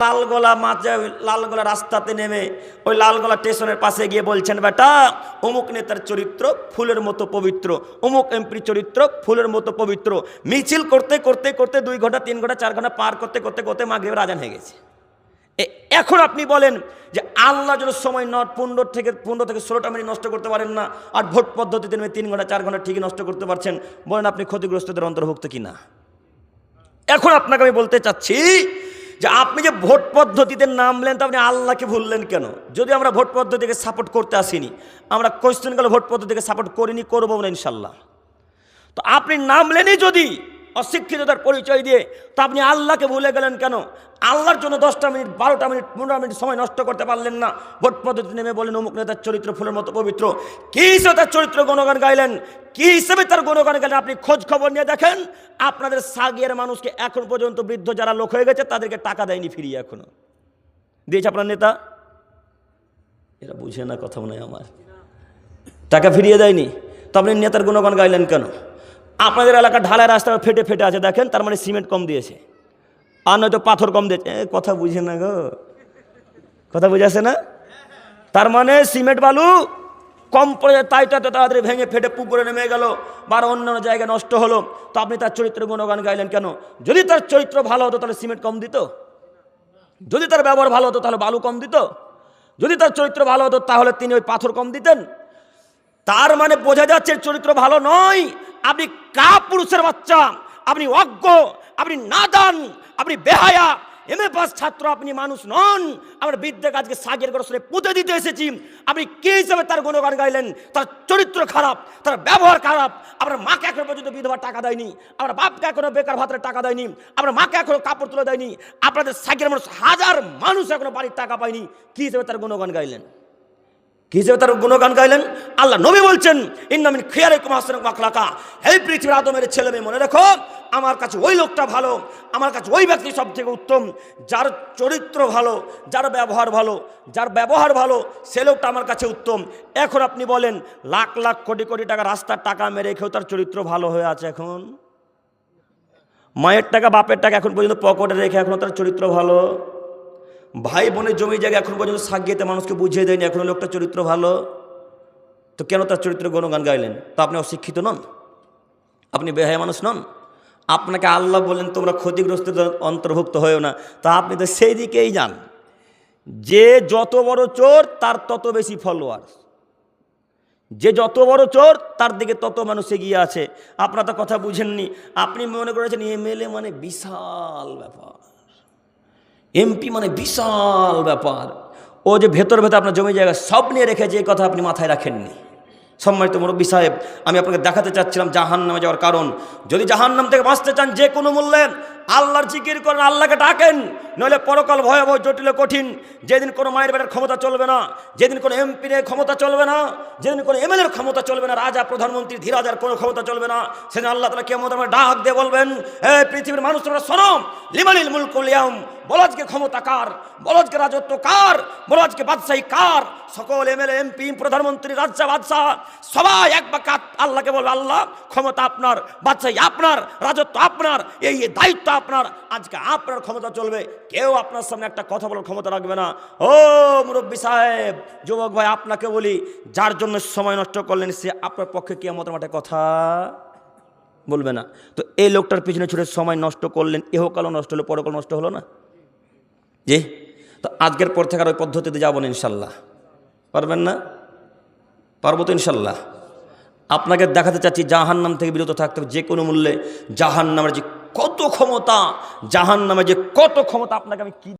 লালগোলা মাঝে ওই লালগোলা রাস্তাতে নেমে ওই লালগোলা স্টেশনের পাশে গিয়ে বলছেন, বেটা, অমুক নেতার চরিত্র ফুলের মতো পবিত্র, অমুক এমপির চরিত্র ফুলের মতো পবিত্র। মিছিল করতে করতে করতে দুই ঘণ্টা, তিন ঘণ্টা, চার ঘণ্টা পার করতে করতে করতে মাগরিবের রাজান হয়ে গেছে। এখন আপনি বলেন যে আল্লাহ যেন সময় নট পনেরো থেকে পনেরো থেকে ষোলোটা মিনিট নষ্ট করতে পারেন না আর ভোট পদ্ধতিতে নেমে তিন ঘণ্টা, চার ঘণ্টা ঠিকই নষ্ট করতে পারছেন, বলেন আপনি ক্ষতিগ্রস্তদের অন্তর্ভুক্ত কিনা? এখন আপনাকে আমি বলতে চাচ্ছি যে আপনি যে ভোট পদ্ধতিতে নামলেন তো আপনি আল্লাহকে ভুললেন কেন? যদি আমরা ভোট পদ্ধতিকে সাপোর্ট করতে আসিনি, আমরা কোয়েশ্চেন গেলে ভোট পদ্ধতিকে সাপোর্ট করিনি, করব না ইনশাল্লাহ। তো আপনি নামলেনই যদি অশিক্ষিততার পরিচয় দিয়ে তা আপনি আল্লাহকে ভুলে গেলেন কেন? আল্লাহর জন্য দশটা মিনিট, বারোটা মিনিট, পনেরো মিনিট সময় নষ্ট করতে পারলেন না। ভোট পদ্ধতি নেমে বলেন, অমুক নেতার চরিত্র ফুলের মতো পবিত্র। কী হিসেবে তার চরিত্র গুণগান গাইলেন? কী হিসেবে তার গুণগান গাইলেন? আপনি খোঁজ খবর নিয়ে দেখেন, আপনাদের সাগিয়ার মানুষকে এখন পর্যন্ত বৃদ্ধ যারা লোক হয়ে গেছে, তাদেরকে টাকা দেয়নি ফিরিয়ে এখনও। দিয়েছে আপনার নেতা? এরা বুঝে না, কথা মনে আমার। টাকা ফিরিয়ে দেয়নি। তো আপনি নেতার গুণগান গাইলেন কেন? আপনাদের এলাকা ঢালাই রাস্তা ফেটে ফেটে আছে, দেখেন, তার মানে সিমেন্ট কম দিয়েছে। আর নয়তো পাথর কম দিয়েছে। কথা বুঝে না গো। কথা বুঝেছে না? তার মানে সিমেন্ট বালু কম পড়ে তাই তো তাড়াতাড়ি ভেঙে ফেটে পুকুরে নেমে গেল, বা অন্যান্য জায়গায় নষ্ট হলো। তো আপনি তার চরিত্র গুণগান গাইলেন কেন? যদি তার চরিত্র ভালো হতো, তাহলে সিমেন্ট কম দিত? যদি তার ব্যবহার ভালো হতো, তাহলে বালু কম দিত? যদি তার চরিত্র ভালো হতো, তাহলে তিনি ওই পাথর কম দিতেন? তার মানে বোঝা যাচ্ছে চরিত্র ভালো নয়। আপনি কা পুরুষের বাচ্চা, আপনি অজ্ঞ, আপনি নাদান, আপনি বেহায়া। এম এ পাস ছাত্র আপনি মানুষ নন। আমরা বিদ্যাকে আজকে সাগের গরসরে পুঁতে দিতে এসেছি। আপনি কে হিসাবে তার গুণগান গাইলেন? তার চরিত্র খারাপ, তার ব্যবহার খারাপ। আপনার মাকে এখনও পর্যন্ত বিধবা টাকা দেয়নি। আমার বাপকে এখনও বেকার ভাতের টাকা দেয়নি। আপনার মাকে এখনও কাপড় তুলে দেয়নি। আপনাদের সাগের মানুষ হাজার মানুষ এখনও বাড়ির টাকা পায়নি। কি হিসেবে তার গুণগান গাইলেন? কি হিসেবে তার গুণগান গাইলেন? আল্লাহ নবী বলছেন ইন্নামিন খেয়ারে কুমাসেন মাকলাকা হে পৃথিবীর আদমের ছেলে মেয়ে, মনে রেখো, আমার কাছে ওই লোকটা ভালো, আমার কাছে ওই ব্যক্তি সব থেকে উত্তম, যার চরিত্র ভালো, যার ব্যবহার ভালো, যার ব্যবহার ভালো, সে লোকটা আমার কাছে উত্তম। এখন আপনি বলেন, লাখ লাখ কোটি কোটি টাকা রাস্তার টাকা মেরে রেখেও তার চরিত্র ভালো হয়ে আছে এখন? মায়ের টাকা, বাপের টাকা এখন পর্যন্ত পকেটে রেখে এখনও তার চরিত্র ভালো? ভাই বোনের জমি জায়গা এখন পর্যন্ত সাগিয়েতে মানুষকে বুঝিয়ে দেয়নি, এখনও লোকটা চরিত্র ভালো। তো কেন তার চরিত্র গুণগান গাইলেন? তো আপনি অশিক্ষিত নন? আপনি বেহায় মানুষ নন? আপনাকে আল্লাহ বললেন, তোমরা ক্ষতিগ্রস্ত অন্তর্ভুক্ত হয়েও না। তা আপনি তো সেই দিকেই যান। যে যত বড় চোর, তার তত বেশি ফলোয়ার যে যত বড় চোর, তার দিকে তত মানুষ এগিয়ে আছে। আপনার তো কথা বুঝেননি। আপনি মনে করেছেন এমএলএ মানে বিশাল ব্যাপার। এমপি মানে বিশাল ব্যাপার। ও যে ভেতর ভেতর আপনার জমি জায়গা সব নিয়ে রেখেছে এই কথা আপনি মাথায় রাখেননি। সম্মানিত মুরব্বী সাহেব, আমি আপনাকে দেখাতে চাচ্ছিলাম জাহান নামে যাওয়ার কারণ। যদি জাহান নাম থেকে বাঁচতে চান যে কোনো মূল্যে আল্লাহর জিকির করেন, আল্লাহকে ডাকেন, নইলে পরকাল ভয়াবহ, জটিল, কঠিন। যেদিন কোনো মায়ের বেটার ক্ষমতা চলবে না, যেদিন কোনো এমপির ক্ষমতা চলবে না, যেদিন কোনো এমএলএর ক্ষমতা চলবে না, রাজা, প্রধানমন্ত্রী, ধীরাজার কোনো ক্ষমতা চলবে না, সেদিন আল্লাহ তালা কেমন ডাক দিয়ে বলবেন, এ পৃথিবীর মানুষ তোমরা শোনো লিমানিল মুলকুলিয়াম বলো আজকে ক্ষমতা কার, বলজকে রাজত্ব কার, বলজকে বাদশাহী কার, সকল এমএলএ এমপি, প্রধানমন্ত্রী, রাজ্য বাদশাহ, সবাই এক বাক্যে আল্লাহকে বলবে, আল্লাহ, ক্ষমতা আপনার, বাদশাহী আপনার, রাজত্ব আপনার, এই দায়িত্ব আপনার, আজকে আপনার ক্ষমতা চলবে। কেউ আপনার সামনে একটা কথা বলার ক্ষমতা রাখবে না। ও মুরব্বী সাহেব, যুবক ভাই, আপনাকে বলি, যার জন্য সময় নষ্ট করলেন, সে আপনার পক্ষে কি আমাদের মাঠে কথা বলবে না। তো এই লোকটার পিছনে ছুটে সময় নষ্ট করলেন এহকালও নষ্ট হলো পরকাল নষ্ট হলো না? জি? তো আজকের পর থেকে আর ওই পদ্ধতিতে যাব না, ইনশাল্লাহ। পারবেন না? পারব তো, ইনশাল্লাহ। আপনাকে দেখাতে চাচ্ছি, জাহান্নাম থেকে বিরত থাকতে হবে, যে কোনো মূল্যে। জাহান্নামের যে কত ক্ষমতা? জাহান নামে যে কত ক্ষমতা? আপনাকে আমি কি